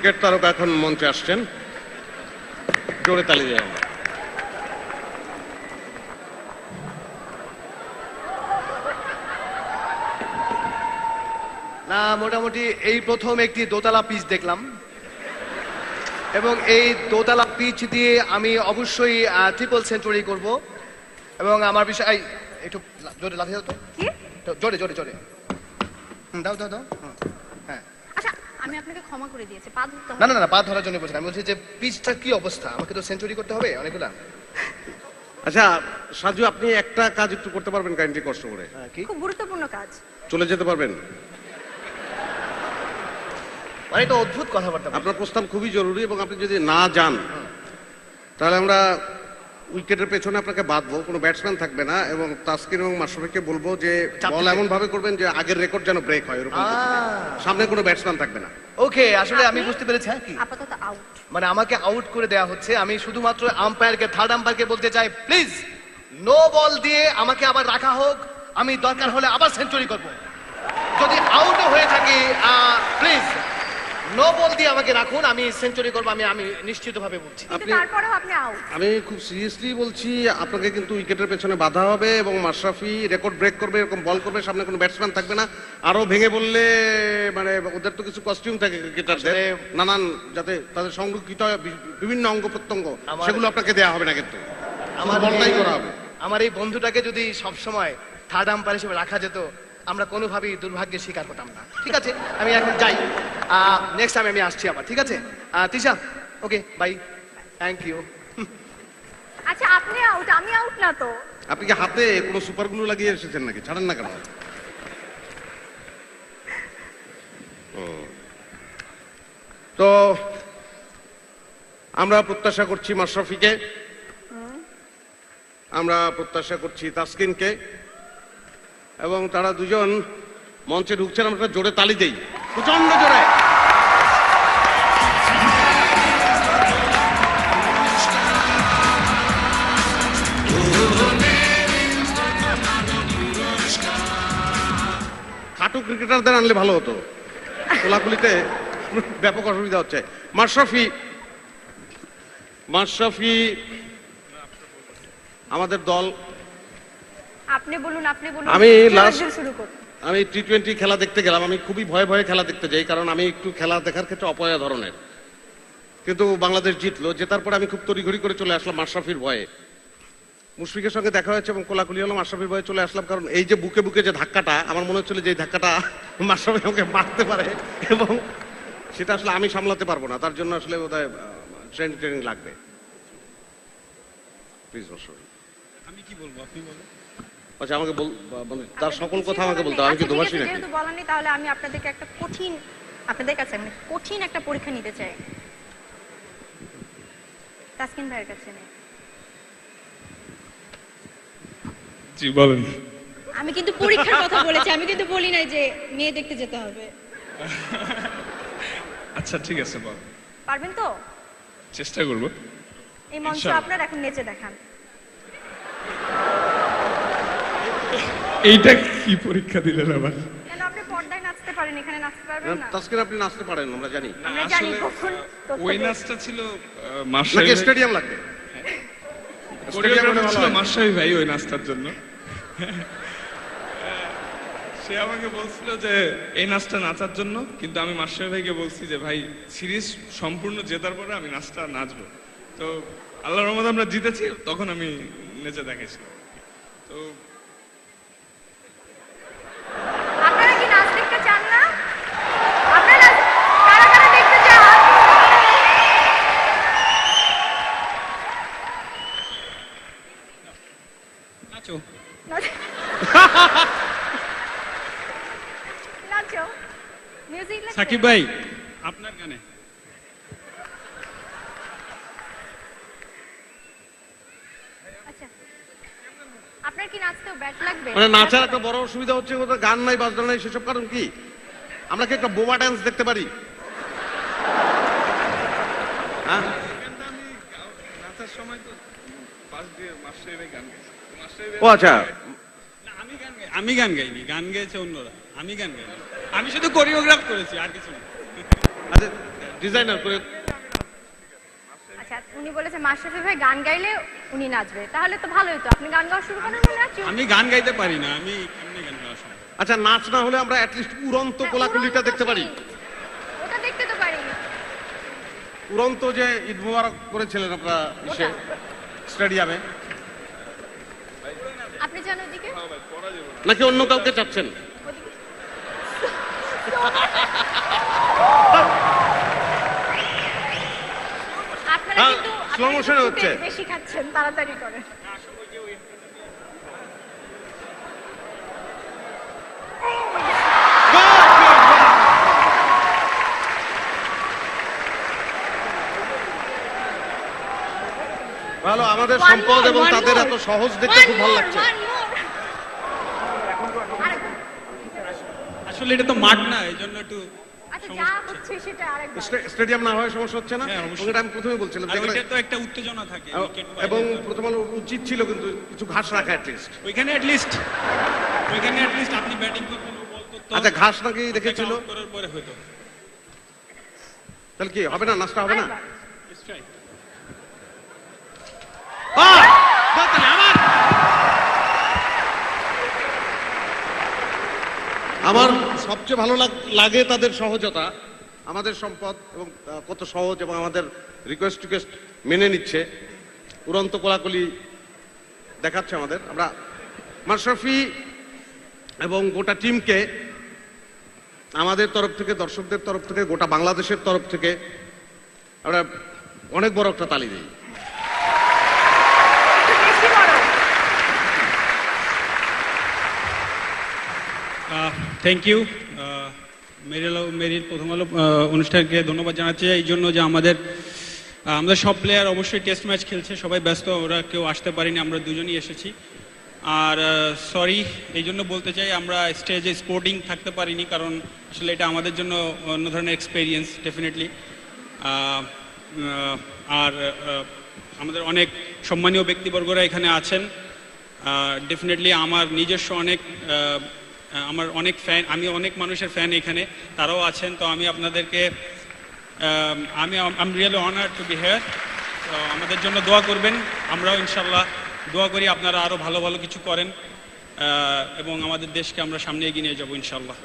Cricket তারকা এখন মঞ্চে আসছেন। জোরে তালি দেয় না মোটামুটি এই প্রথম একটি দোতলা পিচ দেখলাম। এবং এই দোতলা পিচ দিয়ে আমি অবশ্যই ট্রিপল সেঞ্চুরি করব। এবং আমার বিষয় একটু জোরে লাথি দাও তো। জোরে জোরে জোরে। হুম, দাও দাও দাও। হ্যাঁ। আমি আপনাকে ক্ষমা করে দিয়েছি পা ধরতে না হবে। না না পা ধরার জন্য বলছি আমি বলছি যে পিচটা কি অবস্থা? আমাকে তো সেঞ্চুরি করতে হবে অনেকগুলা। আচ্ছা সাজু আপনি একটা কাজ একটু করতে পারবেন কাইন্ডলি কষ্ট করে। হ্যাঁ, কি? খুব গুরুত্বপূর্ণ কাজ। চলে যেতে পারবেন। মানে এটা অদ্ভুত কথাবার্তা। আপনার প্রস্তাব খুবই জরুরি এবং আপনি যদি না যান তাহলে আমরা উইকেটের পেছনে আপনাকে বাঁধবো কোনো ব্যাটসম্যান থাকবে না এবং তাসকিন এবং মাশরাফিকে বলব যে বল এমন ভাবে করবেন যে আগের রেকর্ড যেন ব্রেক হয় এরকম সামনে কোনো ব্যাটসম্যান থাকবে না। ওকে আসলে আমি বুঝতে পেরেছি হ্যাঁ কি? আপাতত আউট মানে আমাকে আউট করে দেওয়া হচ্ছে। আমি শুধুমাত্র আম্পায়ারকে থার্ড আম্পায়ারকে বলতে চাই প্লিজ নো বল দিয়ে আমাকে আবার রাখা হোক। আমি দরকার হলে আবার সেঞ্চুরি করব। যদি আউটও হয়ে থাকি প্লিজ নো বল দিয়ে আমাকে রাখুন আমি সেঞ্চুরি করব আমি আমি নিশ্চিতভাবে বলছি। আপনি- তারপরেও আপনি আউট আমি খুব সিরিয়াসলি বলছি আপনাকে কিন্তু উইকেটের পেছনে বাধা হবে এবং মাশরাফি রেকর্ড ব্রেক করবে এরকম বল করবে সামনে কোনো ব্যাটসম্যান থাকবে না। আরও ভেঙে বললে মানে ওদের তো কিছু কস্টিউম থাকে ক্রিকেটারদের নানান যাতে তাদের সংরক্ষিত বিভিন্ন অঙ্গ প্রত্যঙ্গ সেগুলো আপনাকে দেওয়া হবে না কিন্তু। আমার বলটাই এই- করা হবে। আমার এই বন্ধুটাকে যদি সব সময় থার্ড আম্পায়ার হিসেবে রাখা যেত আমরা কোনোভাবেই দুর্ভাগ্যের শিকার করতাম না। ঠিক আছে? আমি এখন যাই। নেক্সট টাইম আমি আসছি আবার ঠিক আছে? Tisha okay bye thank you আচ্ছা আপনি আউট আমি আউট না তো? আপনি কি হাতে কোনো সুপার গ্লু লাগিয়ে এসেছেন নাকি? ছাড়েন না কেন? ও। তো আমরা প্রত্যাশা করছি মাশরাফিকে। আমরা প্রত্যাশা করছি তাসকিনকে। এবং তারা দুজন মঞ্চে ঢুকছেন, আমরা জোরে তালি দেই। প্রচণ্ড জোরে। খাটো ক্রিকেটারদের আনলে ভালো হতো। কোলাকুলিতে ব্যাপক অসুবিধা হচ্ছে। মাশরাফি মাশরাফি আমাদের দল আপনি বলুন আপনি বলুন। আমি একজন শুরু করুন। আমি টি টোয়েন্টি খেলা দেখতে গেলাম। আমি খুবই ভয়ে ভয়ে খেলা দেখতে যাই কারণ আমি একটু খেলা দেখার ক্ষেত্রে অপয়া ধরনের। কিন্তু বাংলাদেশ জিতলো জেতার পরে আমি খুব তড়িঘড়ি করে চলে আসলাম মাশরাফির ভয়ে। মুশফিকের সঙ্গে দেখা হয়েছে এবং কোলাকুলি হলো মাশরাফির ভয়ে চলে আসলাম কারণ এই যে বুকে বুকে যে ধাক্কাটা আমার মনে হচ্ছিল যে ধাক্কাটা মাশরাফি আমাকে মারতে পারে এবং সেটা আসলে আমি সামলাতে পারব না। তার জন্য আসলে বোধহয় ট্রেনিং ট্রেনিং লাগবে। প্লিজ মাশরাফি। আমি কি বলব? আপনি বলুন। আচ্ছা আমাকে বল মানে তার সকল কথা আমাকে বলতে আমি কি আচ্ছা, দোভাষী নাকি যেহেতু বলার তাহলে আমি আপনাদেরকে একটা কঠিন আপনাদের কাছে মানে কঠিন একটা পরীক্ষা নিতে চাই। তাসকিন ভাইয়ের কাছে নেই। জি বলেন। আমি কিন্তু পরীক্ষার কথা বলেছি আমি কিন্তু বলি নাই যে মেয়ে দেখতে যেতে হবে। আচ্ছা ঠিক আছে বল। পারবেন তো? চেষ্টা করব। এই মঞ্চ আপনার এখন নেচে দেখান। এইটা কি পরীক্ষা দিলেন আবার? আপনি নাচতে পারেন এখানে নাচতে পারবেন না? তাস্কিন আপনি নাচতে পারেন আমরা জানি। ওই নাচটা ছিল স্টেডিয়াম লাগবে? হয়। মাস্টারি ভাই ওই নাচটার জন্য। সে আমাকে বলছিল যে এই নাচটা নাচার জন্য। কিন্তু আমি মাস্টার ভাইকে বলছি যে ভাই সিরিজ সম্পূর্ণ জেতার পরে আমি নাচটা নাচবো। তো আল্লাহ রহমত আমরা জিতেছি তখন আমি নেচে দেখেছি তো আপনারা কি নাচ দেখতে চান না আপনারা কারা কারা দেখতে চান নাচো নাচ- নাচো মিউজিক লাগবে সাকিব ভাই আপনার গানে। আচ্ছা আপনার কি নাচতেও ব্যাট লাগবে? মানে নাচার একটা বড় অসুবিধা হচ্ছে ওদের গান নাই বাজনা নাই সেসব কারণ কি? আমরা কি একটা বোমা ড্যান্স দেখতে পারি? হ্যাঁ? নাচার সময় তো পাশ দিয়ে মাস্টার গান গাইছে ও আচ্ছা আমি গান গাই আমি গান গাইনি গান গেয়েছে অন্যরা আমি গান গাইনি। আমি শুধু কোরিওগ্রাফ করেছি আর কিছু না। আচ্ছা ডিজাইনার করে আচ্ছা উনি বলেছে মাশরাফি ভাই গান গাইলে উনি নাচবে। তাহলে তো ভালোই তো আপনি গান গাওয়া শুরু করেন নাচুক আমি গান গাইতে পারি না আমি এমনি গান গাওয়া আচ্ছা নাচ না হলে আমরা অ্যাটলিস্ট উড়ন্ত হ্যাঁ, কোলাকুলিটা উড়ন্ত দেখতে পারি। ওটা দেখতে তো পারি। উড়ন্ত যে ঈদ মোবারক করেছিলেন আপনারা ইসে স্টেডিয়ামে। আপনি যান ওদিকে? নাকি অন্য কাউকে চাচ্ছেন। আপনারা হ্যাঁ, কিন্তু আপনারা কিন্তু বেশি খাচ্ছেন তাড়াতাড়ি করেন। ভালো আমাদের সম্পদ এবং তাদের এত সহজ দেখতে খুব ভালো লাগছে। আসলে এটা তো মাঠ না এই জন্য একটু আচ্ছা স্টেডিয়াম না হয় সমস্যা হচ্ছে না? হ্যাঁ, আমি প্রথমে বলছিলাম তো একটা উত্তেজনা থাকে এবং তো- প্রথম আলো উচিত ছিল কিন্তু কিছু ঘাস রাখা অ্যাটলিস্ট ওইখানে অ্যাটলিস্ট ওইখানে অ্যাটলিস্ট আপনি ব্যাটিং আচ্ছা ঘাস নাকি রেখেছিল out করার পরে হয়তো। তাহলে কি হবে না? নাচটা হবে না? আমার। সবচেয়ে ভালো লাগে তাদের সহজতা, আমাদের সম্পদ এবং কত সহজ এবং আমাদের রিকোয়েস্ট টিকোয়েস্ট মেনে নিচ্ছে। উড়ন্ত কোলাকুলি দেখাচ্ছে আমাদের। আমরা মাশরাফি এবং গোটা টিমকে, আমাদের তরফ থেকে, দর্শকদের তরফ থেকে, গোটা বাংলাদেশের তরফ থেকে আমরা অনেক বড় একটা তালি দিই একটু বেশি বড়। থ্যাংক ইউ মেরিল প্রথম আলো অনুষ্ঠানকে ধন্যবাদ জানাচ্ছি এই জন্য যে আমাদের আমাদের সব প্লেয়ার অবশ্যই টেস্ট ম্যাচ খেলছে, সবাই ব্যস্ত, ওরা কেউ আসতে পারিনি, আমরা দুজনই এসেছি। আর সরি এই জন্য বলতে চাই আমরা স্টেজে স্পোর্টিং থাকতে পারিনি, কারণ আসলে এটা আমাদের জন্য অন্য ধরনের এক্সপিরিয়েন্স ডেফিনেটলি আর আমাদের অনেক সম্মানীয় ব্যক্তিবর্গরা এখানে আছেন। ডেফিনেটলি আমার নিজস্ব অনেক আমার অনেক ফ্যান আমি অনেক মানুষের ফ্যান এখানে, তারাও আছেন, তো আমি আপনাদেরকে আমি I'm really honour to be here তো আমাদের জন্য দোয়া করবেন, আমরাও ইনশাল্লাহ দোয়া করি আপনারা আরও ভালো ভালো কিছু করেন এবং আমাদের দেশকে আমরা সামনে এগিয়ে নিয়ে যাব ইনশাল্লাহ